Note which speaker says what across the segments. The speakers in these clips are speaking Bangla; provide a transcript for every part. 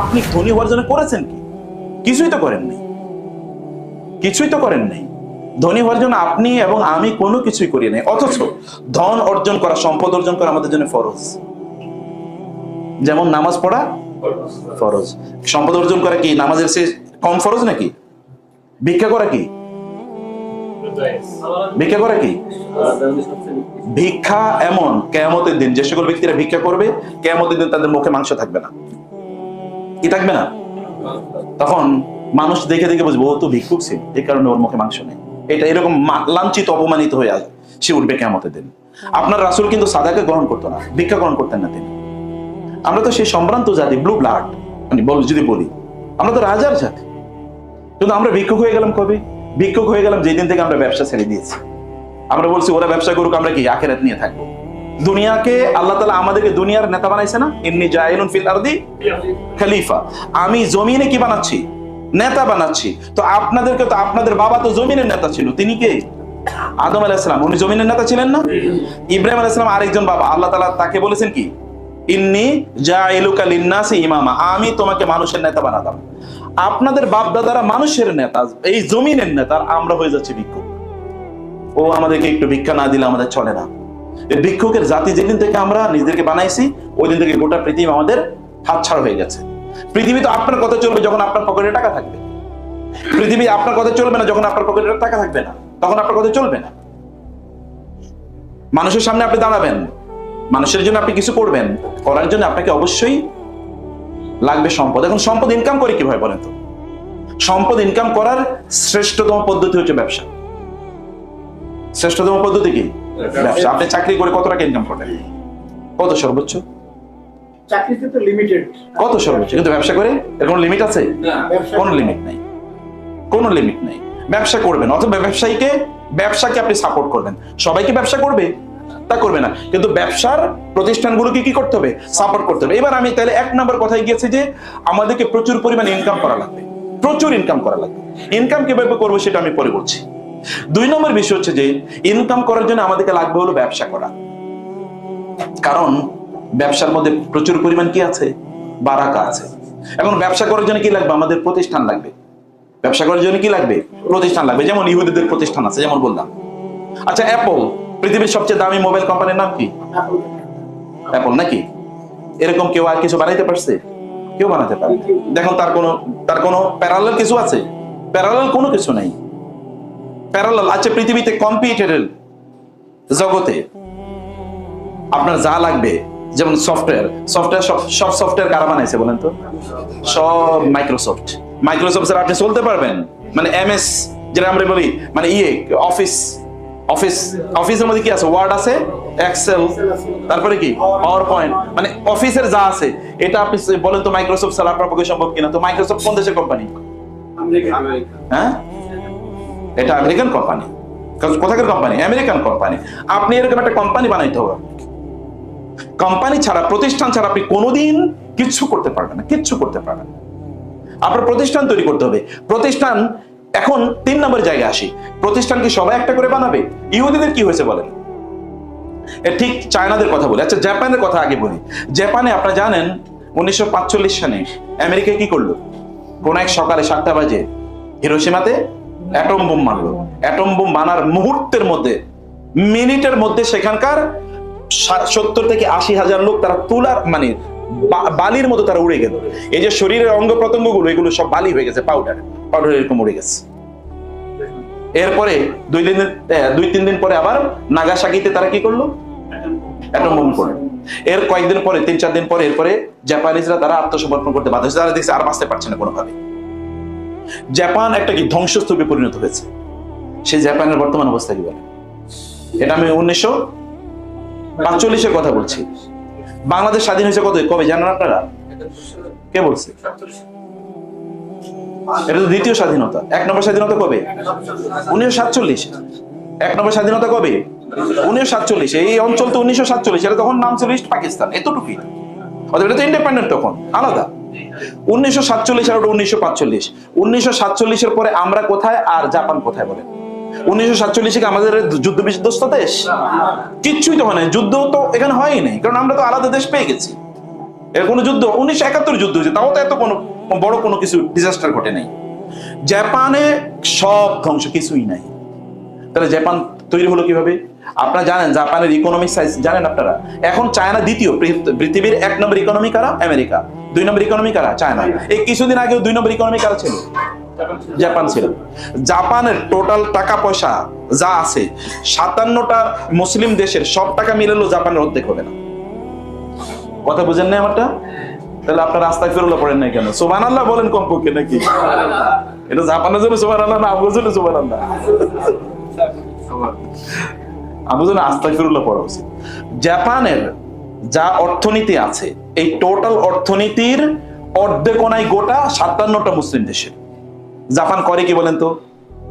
Speaker 1: আপনি ধনী হওয়ার জন্য করেছেন কি? কিছুই তো করেন নাই। কিছুই তো করেন নাই। ধনী হওয়ার জন্য আপনি এবং আমি কোনো কিছুই করি নাই। অথচ ধন অর্জন করা, সম্পদ অর্জন করা আমাদের জন্য ফরজ। যেমন নামাজ পড়া, ফরজ। সম্পদ অর্জন করা কি? নামাজের সে কম ফরজ নাকি? ভিক্ষা করা কি? ভিক্ষা করা কি? ভিক্ষা এমন, কেয়ামতের দিন যে সকল ব্যক্তিরা ভিক্ষা করবে, কেয়ামতের দিন তাদের মুখে মাংস থাকবে না। কি থাকবে না? তখন মানুষ দেখে দেখে বুঝবে, ও তো ভিক্ষুক ছিল এই কারণে ওর মুখে মাংস নেই। এটা এরকম লাঞ্ছিত, অপমানিত হয়ে আসবে সে উঠবে কেমতের দিন। আপনার রাসুল কিন্তু সাদাকে গ্রহণ করতো না, ভিক্ষা গ্রহণ করতেন না তিনি। আমরা তো সেই সম্ভ্রান্ত জাতি ব্লু ব্লাড মানে বল যদি বলি, আমরা তো রাজার জাতি। কিন্তু আমরা ভিক্ষুক হয়ে গেলাম কবে? ভিক্ষুক হয়ে গেলাম যেদিন থেকে আমরা ব্যবসা ছেড়ে দিয়েছি। আমরা বলছি, ওরা ব্যবসা করুক, আমরা কি আখেরাত নিয়ে থাকব? দুনিয়াকে আল্লাহ তালা আমাদেরকে দুনিয়ার নেতা বানাইছে না? ইন্নি জাইলুন ফিল আরদি খলিফা। আমি জমিনে কি বানাচ্ছি? নেতা বানাচ্ছি। তো আপনাদেরকে তো আপনাদের বাবা তো জমিনের নেতা ছিল। তিনি কে? আদম আলাইসালাম উনি জমিনের নেতা ছিলেন না? ইব্রাহিম আলাইসালাম আরেকজন বাবা। আল্লাহ তালা তাকে বলেছেন কি? ইন্নি জাইলুকা লিন্নাসি ইমামা। আমি তোমাকে মানুষের নেতা বানাতাম আপনাদের বাপ দাদারা মানুষের নেতা। এই জমিনের নেতা। আমরা হয়ে যাচ্ছি ভিক্ষুক। ও আমাদেরকে একটু ভিক্ষা না দিলে আমাদের চলে না। এই ভিক্ষুকের জাতি যেদিন থেকে আমরা নিজেদেরকে বানাইছি ওই দিন থেকে গোটা পৃথিবী আমাদের হাতছাড়া হয়ে গেছে। পৃথিবী তো আপনার কথা চলবে যখন আপনার পকেটে টাকা থাকবে। পৃথিবী আপনার কথা চলবে না যখন আপনার পকেটে টাকা থাকবে না। তখন আপনার কথা চলবে না। মানুষের সামনে আপনি দাঁড়াবেন। মানুষের জন্য আপনি কিছু করবেন। করার জন্য আপনাকে অবশ্যই লাগবে সম্পদ। এখন সম্পদ ইনকাম করে কীভাবে বলেন তো? সম্পদ ইনকাম করার শ্রেষ্ঠতম পদ্ধতি হচ্ছে ব্যবসা। শ্রেষ্ঠতম পদ্ধতি কি? ব্যবসা। আপনি চাকরি করে কত টাকা ইনকাম করেন কত সর্বোচ্চ?
Speaker 2: চাকরিতে তো লিমিটেড
Speaker 1: কত সর্বোচ্চ? কিন্তু ব্যবসা করে এর কোনো লিমিট আছে? কোনো লিমিট নাই। কোনো লিমিট নাই। ব্যবসা করবেন অথবা ব্যবসায়ীকে ব্যবসাকে আপনি সাপোর্ট করবেন। সবাইকে ব্যবসা করবে? তা করবে না। কিন্তু ব্যবসার প্রতিষ্ঠানগুলোকে কি করতে হবে? সাপোর্ট করতে হবে। এবার আমি তাহলে এক নম্বর কথায় গিয়েছি যে আমাদেরকে প্রচুর পরিমাণে ইনকাম করা লাগবে। প্রচুর ইনকাম করা লাগবে। ইনকাম কীভাবে করব সেটা আমি পরে বলছি। দুই নম্বর বিষয় হচ্ছে যে ইনকাম করার জন্য আমাদেরকে লাগবে হলো ব্যবসা করা। কারণ ব্যবসার মধ্যে প্রচুর পরিমাণ কি আছে? বারাকা আছে। এখন ব্যবসা করার জন্য কি লাগবে? আমাদের প্রতিষ্ঠান লাগবে। ব্যবসা করার জন্য কি লাগবে? প্রতিষ্ঠান লাগবে। যেমন ইহুদিদের প্রতিষ্ঠান আছে, যেমন বললাম। আচ্ছা অ্যাপল পৃথিবীর সবচেয়ে দামি মোবাইল কোম্পানির নাম কি? অ্যাপল নাকি? এরকম কেউ আর কিছু বানাইতে পারছে? কেউ বানাতে পারে। দেখুন, তার কোনো তার কোনো প্যারালাল কিছু আছে? প্যারালাল কোনো কিছু নাই। প্যারালাল আছে পৃথিবীতে কম্পিউটারের জগতে। আপনার যা লাগবে যেমন সফটওয়্যার সফটওয়্যার সব সব সফটওয়্যার কারা বানাইছে বলেন তো? সব মাইক্রোসফট মাইক্রোসফট স্যার আপনি চলতে পারবেন। মানে এমএস যেটা আমরা বলি মানে ইয়ে অফিস অফিস অফিসের মধ্যে কি আছে? ওয়ার্ড আছে এক্সেল তারপরে কি? পাওয়ার পয়েন্ট মানে অফিসের যা আছে এটা আপনি বলেন তো মাইক্রোসফট স্যার আপনার পক্ষে সম্ভব কিনা? তো মাইক্রোসফট কোন দেশের কোম্পানি হ্যাঁ? এটা আমেরিকান কোম্পানি কোথাকার কোম্পানি আমেরিকান কোম্পানি আপনি এরকম একটা কোম্পানি বানাইতে হবে। কোম্পানি ছাড়া, প্রতিষ্ঠান ছাড়া আপনি কোনোদিন কিচ্ছু করতে পারবেন না, কিচ্ছু করতে পারবেন না। আপনার প্রতিষ্ঠান তৈরি করতে হবে। প্রতিষ্ঠান, এখন তিন নম্বর জায়গায় আসি। প্রতিষ্ঠান কি সবাই একটা করে বানাবে? ইহুদিদের কি হয়েছে বলেন? ঠিক চায়নাদের কথা বলি। আচ্ছা জাপানের কথা আগে বলি। জাপানে আপনারা জানেন, উনিশশো সালে আমেরিকা কি করল? কোন এক সকালে সাতটা বাজে। হিরোসীমাতে অ্যাটম বোম মারলো। অ্যাটম বোম বানার মুহূর্তের মধ্যে, মিনিটের মধ্যে সেখানকার সত্তর থেকে আশি হাজার লোক তারা তুলার মানে বালির মতো তারা উড়ে গেল। এই যে শরীরের অঙ্গ প্রত্যঙ্গগুলো এগুলো সব বালি হয়ে গেছে পাউডার পাউডার এরকম উড়ে গেছে। এরপরে দুই দিন দুই, তিন দিন পরে আবার নাগাসাকিতে তারা কি করল? অ্যাটম বোম করল এর কয়েকদিন পরে, তিন, চার দিন পরে, এরপরে জাপানিজরা তারা আত্মসমর্পণ করতে বাধ্য হয়েছে। তারা দেখছে আর বাঁচতে পারছে না কোনোভাবে। জাপান একটা কি ধ্বংসস্তূপে পরিণত হয়েছে। সেই জাপানের বর্তমান অবস্থা কি বলে এটা আমি উনিশশো পাঁচচল্লিশের কথা বলছি। বাংলাদেশ স্বাধীন হয়েছে কত? কবে? জানেন আপনারা? কে বলছে? এটা তো দ্বিতীয় স্বাধীনতা। এক নম্বর স্বাধীনতা কবে? উনিশশো সাতচল্লিশ। এক নম্বর স্বাধীনতা কবে? উনিশশো সাতচল্লিশ। এই অঞ্চল তো উনিশশো সাতচল্লিশ। এটা তখন নাম ছিল ইস্ট পাকিস্তান। এতটুকুই। অতএব এটা তো ইন্ডিপেন্ডেন্ট তখন। আলাদা। উনিশশো সাতচল্লিশ আর উনিশশো পাঁচচল্লিশ। উনিশশো সাতচল্লিশের পরে আমরা কোথায় আর জাপান কোথায় উনিশশো সাতচল্লিশে আমাদের যুদ্ধ বিধ্বস্ত দেশ? কিচ্ছুই তো হয় যুদ্ধ তো এখানে হয়ই নাই, কারণ আমরা তো আলাদা দেশ পেয়ে গেছি। এর কোনো যুদ্ধ, উনিশশো একাত্তর যুদ্ধ হয়েছে, তাও তো এত কোনো বড় কোনো কিছু ডিজাস্টার ঘটে নাই। জাপানে সব ধ্বংস, কিছুই নাই। তাহলে জাপান তৈরি হলো কীভাবে? আপনারা জানেন, জাপানের ইকোনমিক সাইজ জানেন আপনারা? এখন চায়না দ্বিতীয়, পৃথিবীর এক নম্বর ইকোনমি কারা? আমেরিকা। দুই নম্বর ইকোনমি কারা? চায়না এই কিছুদিন আগেও দুই নম্বর ইকোনমি কারা ছিল? জাপান ছিল। জাপানের টোটাল টাকা পয়সা যা আছে, সাতান্নটা মুসলিম দেশের সব টাকা মিলালেও জাপানের অর্ধেক হবে না। কথা বুঝেন না আমারটা? তাহলে আপনার রাস্তায় ফেরুল্লাহ পড়েন নাই কেন? সোমান আল্লাহ বলেন কমপক্ষে নাকি? এটা জাপানের জন্য সোমান আল্লাহ না আমার জন্য সোমান আল্লাহ আমার জন্য আস্তায় ফিরুল্লাহ পড়া উচিত। জাপানের যা অর্থনীতি আছে এই টোটাল অর্থনীতির অর্ধেকোনাই গোটা সাতান্নটা মুসলিম দেশের জাপান করে কি বলেন তো?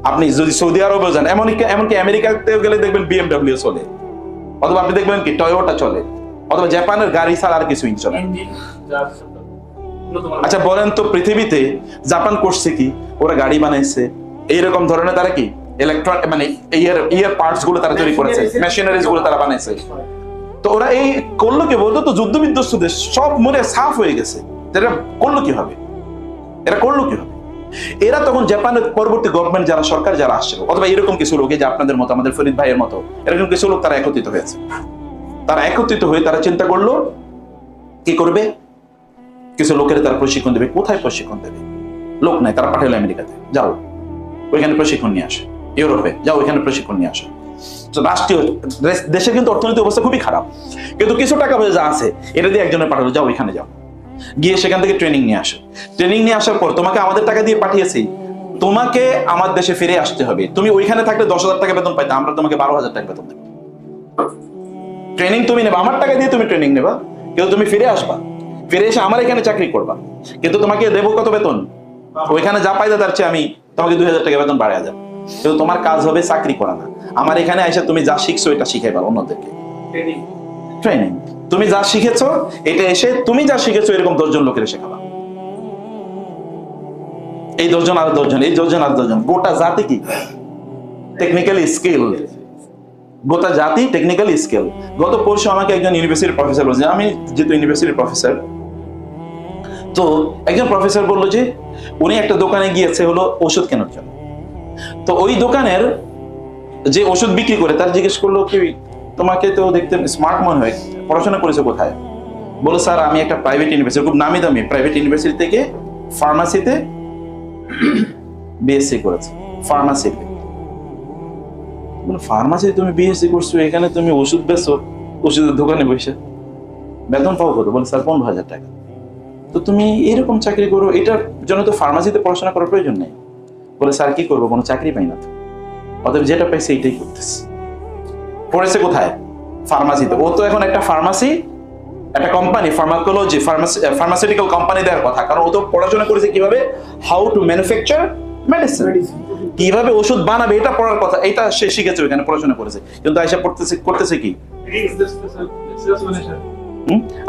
Speaker 1: আপনি যদি সৌদি আরবেও যান এমনকি এমনকি আমেরিকাতেও গেলে দেখবেন বিএমডব্লিউ চলে। অথবা আপনি দেখবেন কি টয়োটা চলে। অথবা জাপানের গাড়ি ছাড়া আর কিছুই চলে আচ্ছা বলেন তো পৃথিবীতে জাপান করছে কি? ওরা গাড়ি বানাইছে। এইরকম ধরনের তারা কি? ইলেকট্রন মানে ইয়ার ইয়ার পার্টসগুলো তারা তৈরি করেছে। মেশিনারিজগুলো তারা বানাইছে। তো ওরা এই করল কি বলতো, তো যুদ্ধ বিধ্বস্ত দেশ সব মনে সাফ হয়ে গেছে। যেটা করল কি হবে? এরা করল কি হবে? এরা তখন জাপানের পরবর্তী গভর্নমেন্ট যারা সরকার যারা আসছে অথবা এরকম কিছু লোক যে আপনাদের মতো, আমাদের ফরিদ ভাইয়ের মতো, এরকম কিছু লোক তারা একত্রিত হয়েছে। তারা একত্রিত হয়ে তারা চিন্তা করল, কি করবে? কিছু লোকের তারা প্রশিক্ষণ দেবে। কোথায় প্রশিক্ষণ দেবে? লোক নাই, তারা পাঠালো আমেরিকাতে। যাও, ওইখানে প্রশিক্ষণ নিয়ে আসে। ইউরোপে, যাও, ওইখানে প্রশিক্ষণ নিয়ে আসে। রাষ্ট্রীয় দেশ- দেশের কিন্তু অর্থনৈতিক অবস্থা খুবই খারাপ। কিন্তু কিছু টাকা পয়সা আছে, এটা দিয়ে একজনের পাঠালো, যাও ওইখানে যাও। গিয়ে সেখান থেকে ট্রেনিং নিয়ে আসে। ট্রেনিং নিয়ে আসার পর তোমাকে আমাদের টাকা দিয়ে পাঠিয়েছি। তোমাকে আমার দেশে ফিরে আসতে হবে। তুমি ওইখানে থাকলে দশ হাজার টাকা বেতন পাইতে, আমরা তোমাকে বারো হাজার টাকা বেতন দেবো। ট্রেনিং তুমি নেবা, আমার টাকা দিয়ে তুমি ট্রেনিং নেবা। কিন্তু তুমি ফিরে আসবা। ফিরে এসে আমার এখানে চাকরি করবা। কিন্তু তোমাকে দেবো কত বেতন? ওইখানে যা পাইতে তার চেয়ে আমি তোমাকে দুই হাজার টাকা বেতন বাড়াই যাব। কিন্তু তোমার কাজ হবে চাকরি করা না। আমার এখানে এসে তুমি যা শিখছো এটা শিখাইবা অন্যদেরকে। ট্রেনিং তুমি যা শিখেছো এটা এসে তুমি যা শিখেছো এরকম দশজন লোকের শেখাবা এই দশজন আর দশজন এই দশজন আর দশজন। গোটা জাতি কি? টেকনিক্যালি স্কিল গোটা জাতি টেকনিক্যাল স্কিল গত পরশু আমাকে একজন ইউনিভার্সিটির প্রফেসর বলছে আমি যেহেতু ইউনিভার্সিটির প্রফেসর তো একজন প্রফেসর বলল যে উনি একটা দোকানে গিয়েছে হলো ওষুধ কেনার জন্য। তো ওই দোকানের যে ওষুধ বিক্রি করে, তার জিজ্ঞেস করল কি, তোমাকে তো দেখতে স্মার্ট মনে হয়, পড়াশোনা করেছে কোথায়? বলো স্যার, আমি একটা প্রাইভেট ইউনিভার্সিটি খুব নামি দামি প্রাইভেট ইউনিভার্সিটি থেকে ফার্মাসিতে বিএসসি করেছে ফার্মাসিতে ফার্মাসি তুমি বিএসসি করছ, এখানে তুমি ওষুধ বেচো, ওষুধের দোকানে বসে। বেতন পাও কত? বলে স্যার, পনেরো হাজার টাকা। তো তুমি এরকম চাকরি করো, এটার জন্য তো ফার্মাসিতে পড়াশোনা করার প্রয়োজন নেই। বলে স্যার কি করব? কোনো চাকরি পাই না তো। অতএব যেটা পাইছে এইটাই করতেছে। পড়েছে কোথায়? ফার্মাসিতে ও তো এখন একটা ফার্মাসি একটা কোম্পানি ফার্মাকোলজি ফার্মাসিউটিক্যাল কোম্পানি দেওয়ার কথা। কারণ ও তো পড়াশোনা করেছে কীভাবে? হাউ টু ম্যানুফ্যাকচার মেডিসিন কীভাবে ওষুধ বানাবে এটা পড়ার কথা। এটা সে শিখেছে ওখানে পড়াশোনা করেছে। কিন্তু আইসা পড়তেছে করতেছে কি?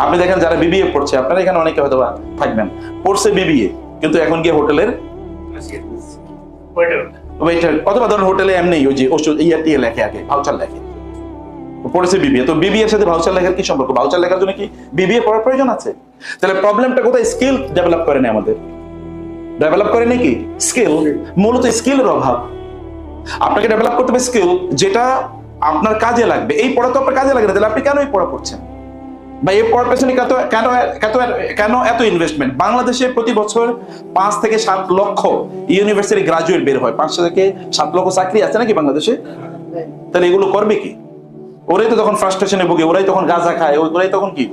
Speaker 1: আপনি দেখেন যারা বিবিএ পড়ছে আপনারা এখানে অনেকে হয়তো থাকবেন। পড়ছে বিবিএ কিন্তু এখন গিয়ে হোটেলের ওয়েটার অথবা ধরুন হোটেলে এমনি ওই যে ওষুধ ইয়া টিয়ে লেখে আগে ভাউচার লেখে। পড়েছে বিবিএ তো বিবিএর সাথে ভাউচার লেখার কি সম্পর্ক? ভাউচার লেখার জন্য কি বিবিএ পড়ার প্রয়োজন আছে? তাহলে প্রবলেমটা কোথায়? স্কিল ডেভেলপ করে না আমাদের। ডেভেলপ করে নাকি স্কিল মূলত স্কিলের অভাব। আপনাকে ডেভেলপ করতে হবে স্কিল যেটা আপনার কাজে লাগবে। এই পড়া তো আপনার কাজে লাগে না, তাহলে আপনি কেন এই পড়া পড়ছেন? বা এই পেছনে কত কেন কেন কেন এত ইনভেস্টমেন্ট বাংলাদেশে প্রতি বছর পাঁচ থেকে সাত লক্ষ ইউনিভার্সিটি গ্রাজুয়েট বের হয়। পাঁচ থেকে সাত লক্ষ চাকরি আছে নাকি বাংলাদেশে? তাহলে এগুলো করবে কি? ওরাই তো তখন ফ্রাস্ট্রেশনে ভুগে, ওরাই তখন গাঁজা খায় ওরাই তখন কি?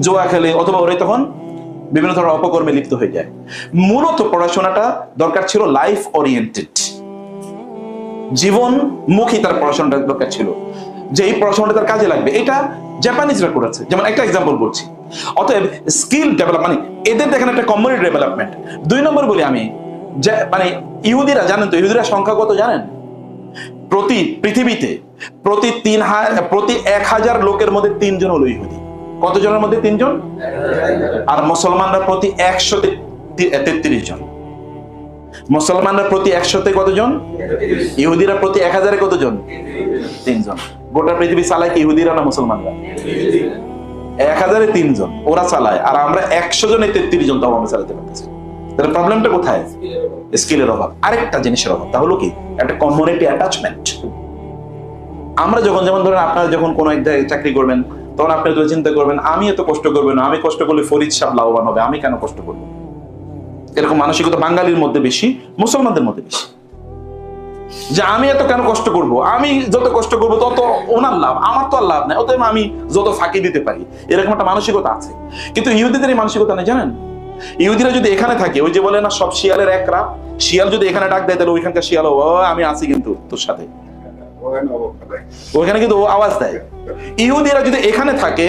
Speaker 1: জোয়া খেলে, অথবা ওরাই তখন বিভিন্ন ধরনের অপকর্মে লিপ্ত হয়ে যায়। মূলত পড়াশোনাটা দরকার ছিল লাইফ ওরিয়েন্টেড জীবন মুখী তার পড়াশোনাটা দরকার ছিল। যে এই পড়াশোনাটা তার কাজে লাগবে। এটা জাপানিজরা করেছে। যেমন একটা এক্সাম্পল বলছি। অতএব স্কিল ডেভেলপ মানে এদের দেখেন একটা কমিউনিটি ডেভেলপমেন্ট দুই নম্বর বলি আমি মানে ইহুদিরা জানেন তো, ইহুদিরা সংখ্যা কত জানেন? প্রতি পৃথিবীতে প্রতি তিন প্রতি এক হাজার লোকের মধ্যে তিনজন হলো ইহুদি। কতজনের মধ্যে তিনজন? আর মুসলমানরা প্রতি একশো তেত্রিশ জন। মুসলমানরা প্রতি একশোতে কতজন? ইহুদিরা প্রতি এক হাজারে কতজন? তিনজন। গোটা পৃথিবী চালায় কি? ইহুদিরা না মুসলমানরা? এক হাজারে তিনজন। ওরা চালায়। আর আমরা একশো জনে তেত্রিশ জন আমরা চালাতে পারতেছি। তাহলে প্রবলেমটা কোথায়? স্কিলের অভাব। আরেকটা জিনিসের অভাব। তা হলো কি? একটা কমিউনিটি অ্যাটাচমেন্ট আমরা যখন, যেমন ধরেন আপনারা যখন কোনো এক জায়গায় চাকরি করবেন, তখন আপনি তো চিন্তা করবেন, আমি এত কষ্ট করব না। আমি কষ্ট করলে ফরিদ সাহেব লাভবান হবে। আমি কেন কষ্ট করব? এরকম মানসিকতা বাঙালির মধ্যে বেশি, মুসলমানদের মধ্যে বেশি। যে আমি এত কেন কষ্ট করব? আমি যত কষ্ট করব, তত ওনার লাভ, আমার তো আর লাভ নাই, অতএব আমি যত ফাঁকি দিতে পারি। এরকম একটা মানসিকতা আছে। কিন্তু ইহুদিদের এই মানসিকতা নেই, জানেন? ইহুদিরা যদি এখানে থাকে, ওই যে বলে না, সব শিয়ালের এক রাত, শিয়াল যদি এখানে ডাক দেয়, তাহলে ওইখানকার শিয়াল আমি আছি কিন্তু তোর সাথে। ওইখানে কিন্তু ও আওয়াজ দেয়। ইহুদিরা যদি এখানে থাকে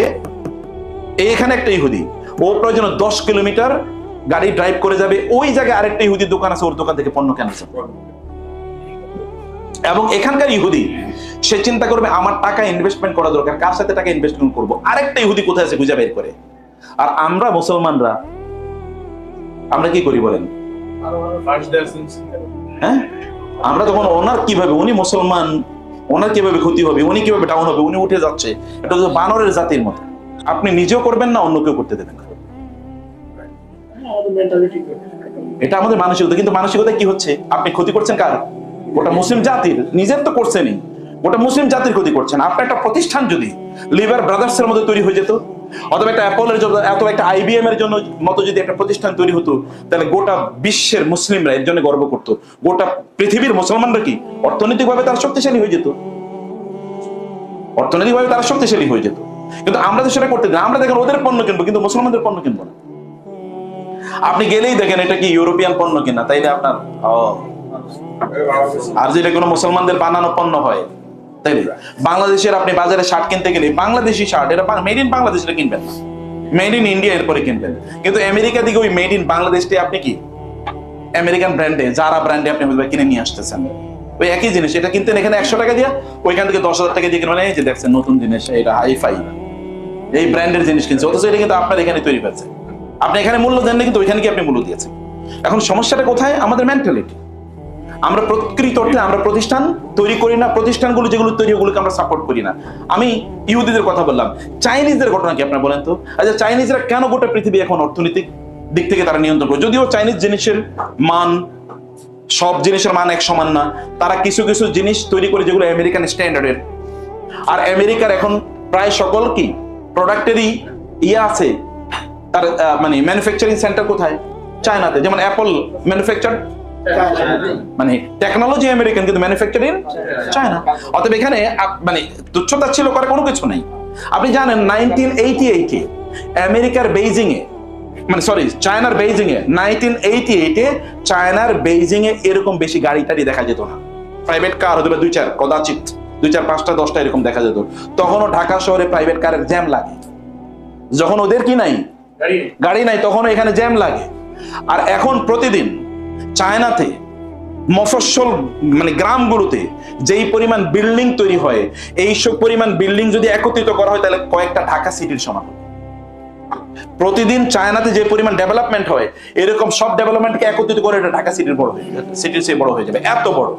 Speaker 1: এখানে একটা ইহুদি, ও প্রয়োজন দশ কিলোমিটার গাড়ি ড্রাইভ করে যাবে, ওই জায়গায় আরেকটা ইহুদির দোকান আছে, ওর দোকান থেকে পণ্য কেনাছে এবং এখানকার ইহুদি, সে চিন্তা করবে, আমার টাকা ইনভেস্টমেন্ট করা দরকার, কার সাথে টাকা ইনভেস্টমেন্ট করব? আরেকটা ইহুদি কোথায় আছে খুঁজে বের করে? আর আমরা মুসলমানরা, আমরা কি করি বলেন? হ্যাঁ? আমরা তখন ওনার কীভাবে, উনি মুসলমান, ওনার কীভাবে ক্ষতি হবে, উনি কীভাবে ডাউন হবে, উনি উঠে যাচ্ছে, এটা হচ্ছে বানরের জাতির মতো। আপনি নিজেও করবেন না, অন্য কেউ করতে দেবেন এটা আমাদের মানসিকতা, কিন্তু মানসিকতা কি হচ্ছে? আপনি ক্ষতি করছেন কার? গোটা মুসলিম জাতির, নিজের তো করছেনই, গোটা মুসলিম জাতির ক্ষতি করছেন। আপনার একটা প্রতিষ্ঠান যদি লিভার ব্রাদার্স এর মধ্যে তৈরি হয়ে যেত, অথবা একটা জন্য, অথবা একটা আইবিএম এর জন্য মতো যদি একটা প্রতিষ্ঠান তৈরি হতো, তাহলে গোটা বিশ্বের মুসলিমরা এর জন্য গর্ব করতো। গোটা পৃথিবীর মুসলমানরা কি অর্থনৈতিকভাবে তারা শক্তিশালী হয়ে যেত? অর্থনৈতিকভাবে তারা শক্তিশালী হয়ে যেত। কিন্তু আমরা তো সেটা করতে না। আমরা দেখেন ওদের পণ্য কিনবো, কিন্তু মুসলমানদের পণ্য কিনবো না। আপনি গেলেই দেখেন এটা কি ইউরোপিয়ান পণ্য কিনা, তাইলে আপনার আর যেটা কোনো মুসলমানদের বানানো পণ্য হয়, তাইলে বাংলাদেশের আপনি বাজারে শার্ট কিনতে গেলে বাংলাদেশি শার্ট, এটা মেড ইন বাংলাদেশ এটা কিনবেন মেড ইন ইন্ডিয়া এরপরে কিনবেন। কিন্তু আমেরিকা দিকে ওই মেড ইন বাংলাদেশটি আপনি কি? আমেরিকান ব্র্যান্ডে যারা ব্র্যান্ডে আপনি কিনে নিয়ে আসতেছেন। ওই একই জিনিস, এটা কিনতেন এখানে একশো টাকা দিয়ে, ওইখান থেকে দশ হাজার টাকা দিয়ে কিনবেন। এই যে দেখছেন নতুন জিনিস, এটা হাই ফাই এই ব্র্যান্ডের জিনিস কিনছে, অথচ এটা কিন্তু আপনার এখানে তৈরি হয়েছে। আপনি এখানে মূল্য দেন না কিন্তু ওইখানে কি আপনি মূল্য দিয়েছেন। এখন সমস্যাটা কোথায়? আমাদের মেন্টালিটি আমরা প্রকৃত অর্থে আমরা প্রতিষ্ঠান তৈরি করি না, প্রতিষ্ঠানগুলো যেগুলো তৈরি, ওগুলোকে আমরা সাপোর্ট করি না। আমি ইহুদিদের কথা বললাম। চাইনিজদের ঘটনা কি আপনার বলেন তো? আচ্ছা চাইনিজরা কেন গোটা পৃথিবী এখন অর্থনৈতিক দিক থেকে তারা নিয়ন্ত্রণ করে? যদিও চাইনিজ জিনিসের মান, সব জিনিসের মান এক সমান না, তারা কিছু কিছু জিনিস তৈরি করে যেগুলো আমেরিকান স্ট্যান্ডার্ডের আর আমেরিকার এখন প্রায় সকল কি? প্রোডাক্টেরই ইয়ে আছে। তার মানে ম্যানুফ্যাকচারিং সেন্টার কোথায়? চায়নাতে। যেমন অ্যাপল ম্যানুফ্যাকচার মানে টেকনোলজি আমেরিকান কিন্তু ম্যানুফ্যাকচারিং চায়না অতএব এখানে মানে তুচ্ছতা ছিল করে কোনো কিছু নেই। আপনি জানেন নাইনটিন এইটি এইটে আমেরিকার বেইজিং এ মানে সরি চায়নার বেইজিং এ নাইনটিন এইটি এইটে চায়নার বেইজিং এ এরকম বেশি গাড়ি টাড়ি দেখা যেত না। প্রাইভেট কার হতে পারে দুই চার কদাচিত দুই চার পাঁচটা দশটা এরকম দেখা যেত। তখনও ঢাকা শহরে প্রাইভেট কারের জ্যাম লাগে। যখন ওদের কি নাই? গাড়ি নাই। তখন এখানে জ্যাম লাগে। আর এখন প্রতিদিন চায়নাতে, মফস্বল মানে গ্রামগুলোতে যেই পরিমাণ বিল্ডিং তৈরি হয়, এই সব পরিমাণ বিল্ডিং যদি একত্রিত করা হয়, তাহলে কয়েকটা ঢাকা সিটির সমান প্রতিদিন চায়নাতে যে পরিমাণ ডেভেলপমেন্ট হয়, এরকম সব ডেভেলপমেন্টকে একত্রিত করে এটা ঢাকা সিটির বড় সিটির চেয়ে বড় হয়ে যাবে, এত বড়।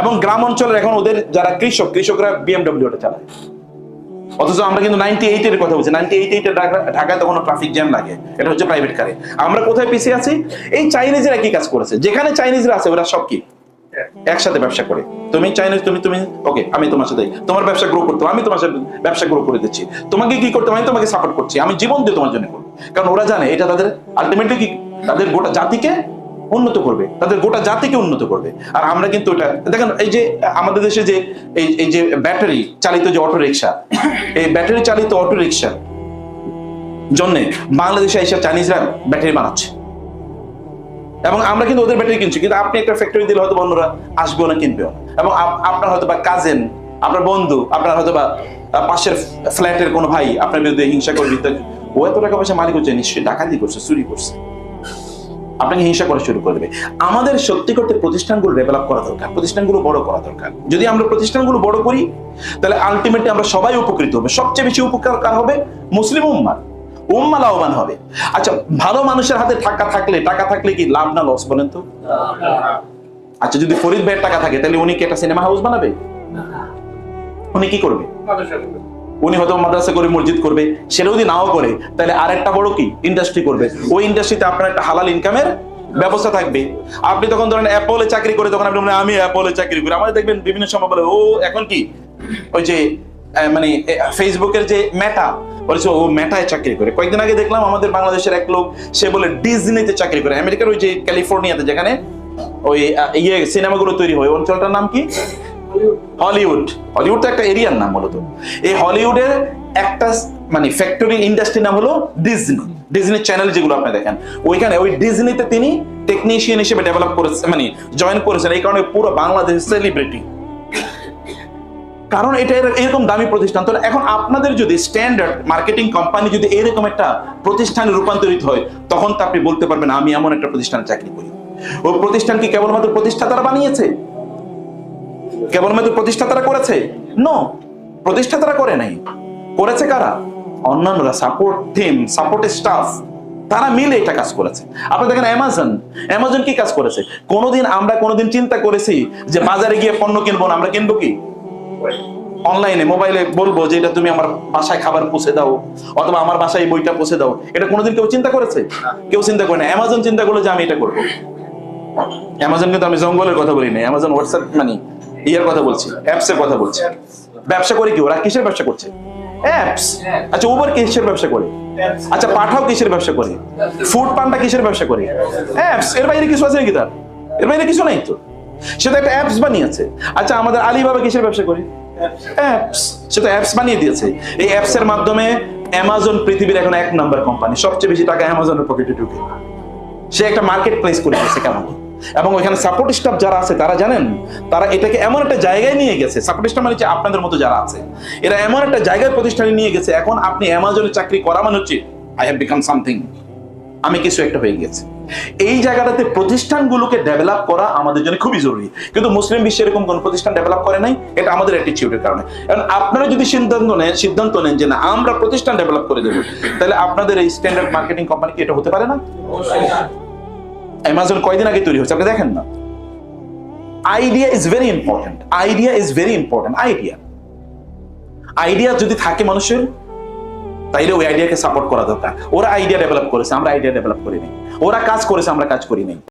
Speaker 1: এবং গ্রাম অঞ্চলের এখন ওদের যারা কৃষক, কৃষকরা বিএমডব্লিউ টা চালায়। অথচ আমরা কিন্তু নাইনটি এইট এর কথা বলছি। নাইনটি এইট এইট ঢাকায় তখন ট্রাফিক জ্যাম লাগে। এটা হচ্ছে প্রাইভেট কারে আমরা কোথায় পিছিয়ে আছি? এই চাইনিজরা কি কাজ করেছে? যেখানে চাইনিজরা আছে, ওরা সব কি? একসাথে ব্যবসা করে। তুমি চাইনিজ তুমি তুমি ওকে আমি তোমার সাথে তোমার ব্যবসা গ্রো করতে আমি তোমার সাথে ব্যবসা গ্রো করে দিচ্ছি। তোমাকে কি করতে আমি তোমাকে সাপোর্ট করছি। আমি জীবন দিয়ে তোমার জন্য করব। কারণ ওরা জানে, এটা তাদের আলটিমেটলি কি? তাদের গোটা জাতিকে উন্নত করবে। তাদের গোটা জাতিকে উন্নত করবে। আর আমরা কিন্তু এটা, দেখেন এই যে, আমাদের দেশে যে, এই যে ব্যাটারি চালিত যে অটো রিক্সা এই ব্যাটারি চালিত অটো রিক্সা জন্য বাংলাদেশে এসে চাইনিজরা ব্যাটারি বানাচ্ছে। এবং আমরা কিন্তু ওদের ব্যাটারি কিনছি। কিন্তু আপনি একটা ফ্যাক্টরি দিলে হয়তো অন্যরা আসবেও না, কিনবেও না। এবং আপনার হয়তো বা কাজেন আপনার বন্ধু, আপনার হয়তো বা পাশের ফ্ল্যাটের কোনো ভাই আপনার বিরুদ্ধে হিংসা করবে ও এত টাকা পয়সা মালিক হচ্ছে, নিশ্চয়ই ডাকাতি করছে, চুরি করছে। আপনাকে হিংসা করা শুরু করবে আমাদের সত্যি করতে প্রতিষ্ঠানগুলো ডেভেলপ করা দরকার, প্রতিষ্ঠানগুলো বড় করা দরকার। যদি আমরা প্রতিষ্ঠানগুলো বড় করি, তাহলে আলটিমেটলি আমরা সবাই উপকৃত হবে। সবচেয়ে বেশি উপকার কার হবে? মুসলিম উম্মার। উম্মা লাভবান হবে। আচ্ছা ভালো মানুষের হাতে টাকা থাকলে টাকা থাকলে কি লাভ না লস বলেন তো? আচ্ছা যদি ফরিদ ভাইয়ের টাকা থাকে, তাহলে উনি কি একটা সিনেমা হাউস বানাবে? উনি কি করবে? উনি হয়তো মাদ্রাসা করে মসজিদ করবে, সেটা যদি নাও করে, তাহলে আরেকটা বড় কি? ইন্ডাস্ট্রি করবে। ওই ইন্ডাস্ট্রিতে আপনার একটা হালাল ইনকামের ব্যবস্থা থাকবে। আপনি তখন ধরেন অ্যাপলে চাকরি করে, তখন আপনি আমি অ্যাপলে চাকরি করি। আমাদের দেখবেন বিভিন্ন সময় বলে, ও, এখন কি? ওই যে মানে ফেসবুকের যে মেটা বলেছে, ও মেটায় চাকরি করে। কয়েকদিন আগে দেখলাম আমাদের বাংলাদেশের এক লোক, সে বলে ডিজনিতে চাকরি করে। আমেরিকার ওই যে ক্যালিফোর্নিয়াতে যেখানে ওই ইয়ে সিনেমাগুলো তৈরি হয় অঞ্চলটার নাম কি? হলিউড। হলিউড তো একটা এরিয়ার নাম মূলত এই হলিউডের একটা মানে ফ্যাক্টরি ইন্ডাস্ট্রির নাম হলো ডিজনি ডিজনি চ্যানেল যেগুলো আপনি দেখেন। ওইখানে ওই ডিজনিতে তিনি টেকনিশিয়ান হিসেবে ডেভেলপ করেছে মানে জয়েন করেছেন। এই কারণে পুরো বাংলাদেশ সেলিব্রিটি কারণ এটা এর- এরকম দামি প্রতিষ্ঠান। তো এখন আপনাদের যদি স্ট্যান্ডার্ড মার্কেটিং কোম্পানি যদি এরকম একটা প্রতিষ্ঠানে রূপান্তরিত হয়, তখন তো আপনি বলতে পারবেন, আমি এমন একটা প্রতিষ্ঠানে চাকরি করি। ওই প্রতিষ্ঠান কি কেবলমাত্র প্রতিষ্ঠাতারা বানিয়েছে? কেবলমাত্র প্রতিষ্ঠাতারা করেছে? নো প্রতিষ্ঠাতারা করে নাই। করেছে কারা? অন্যান্যরা সাপোর্ট টিম সাপোর্ট স্টাফ তারা মিলে এটা কাজ করেছে। আপনি দেখেন অ্যামাজন অ্যামাজন কি কাজ করেছে? কোনোদিন আমরা কোনোদিন চিন্তা করেছি যে বাজারে গিয়ে পণ্য কিনবো না, আমরা কিনবো কি? অনলাইনে মোবাইলে বলব যে এটা তুমি আমার বাসায় খাবার পৌঁছে দাও, অথবা আমার বাসায় বইটা পৌঁছে দাও। এটা কোনোদিন কেউ চিন্তা করেছে? কেউ চিন্তা করে না অ্যামাজন চিন্তা করল যে আমি এটা করব। অ্যামাজন কিন্তু আমি জঙ্গলের কথা বলি না অ্যামাজন হোয়াটসঅ্যাপ মানে ইয়ের কথা বলছি অ্যাপস এর কথা বলছি। ব্যবসা করে কি ওরা? কিসের ব্যবসা করছে? অ্যাপস আচ্ছা উবার কিসের ব্যবসা করে? আচ্ছা পাঠাও কিসের ব্যবসা করে? ফুড পান্ডা কিসের ব্যবসা করে? অ্যাপস এর বাইরে কিছু আছে নাকি তার? এর বাইরে কিছু নাই তো? সে তো একটা অ্যাপস বানিয়েছে। আচ্ছা আমাদের আলিবাবা কিসের ব্যবসা করে? অ্যাপস সে তো অ্যাপস বানিয়ে দিয়েছে। এই অ্যাপস এর মাধ্যমে অ্যামাজন পৃথিবীর এখন এক নাম্বার কোম্পানি সবচেয়ে বেশি টাকা অ্যামাজনের পকেটে ঢুকে। সে একটা মার্কেট প্লেস করে দিয়েছে কেমন? এবং ওইখানে সাপোর্ট স্টাফ যারা আছে, তারা জানেন? তারা এটাকে এমন একটা জায়গায় নিয়ে গেছে। সাপোর্ট স্টাফ মানে আপনাদের মতো যারা আছে। এরা এমন একটা জায়গায় প্রতিষ্ঠানে নিয়ে গেছে, এখন আপনি অ্যামাজনে চাকরি করা মানে হচ্ছে আই হ্যাভ বিকাম সামথিং আমি কিছু একটা হয়ে গেছে। এই জায়গাটাতে প্রতিষ্ঠানগুলোকে ডেভেলপ করা আমাদের জন্য খুবই জরুরি। কিন্তু মুসলিম বিশ্বে এরকম কোন প্রতিষ্ঠান ডেভেলপ করে নাই, এটা আমাদের অ্যাটিটিউডের কারণে। কারণ আপনারা যদি সিদ্ধান্ত নেন সিদ্ধান্ত নেন যে না, আমরা প্রতিষ্ঠান ডেভেলপ করে দেবো, তাহলে আপনাদের এই স্ট্যান্ডার্ড মার্কেটিং কোম্পানি কি এটা হতে পারে না? অ্যামাজন কয়দিন আগে তৈরি হয়েছে? আপনি দেখেন না। Idea is very important idea is very important idea idea যদি থাকে মানুষের, তাইলে ওই আইডিয়াকে সাপোর্ট করা দরকার। ওরা আইডিয়া ডেভেলপ করেছে, আমরা আইডিয়া ডেভেলপ করিনি ওরা কাজ করেছে, আমরা কাজ করিনি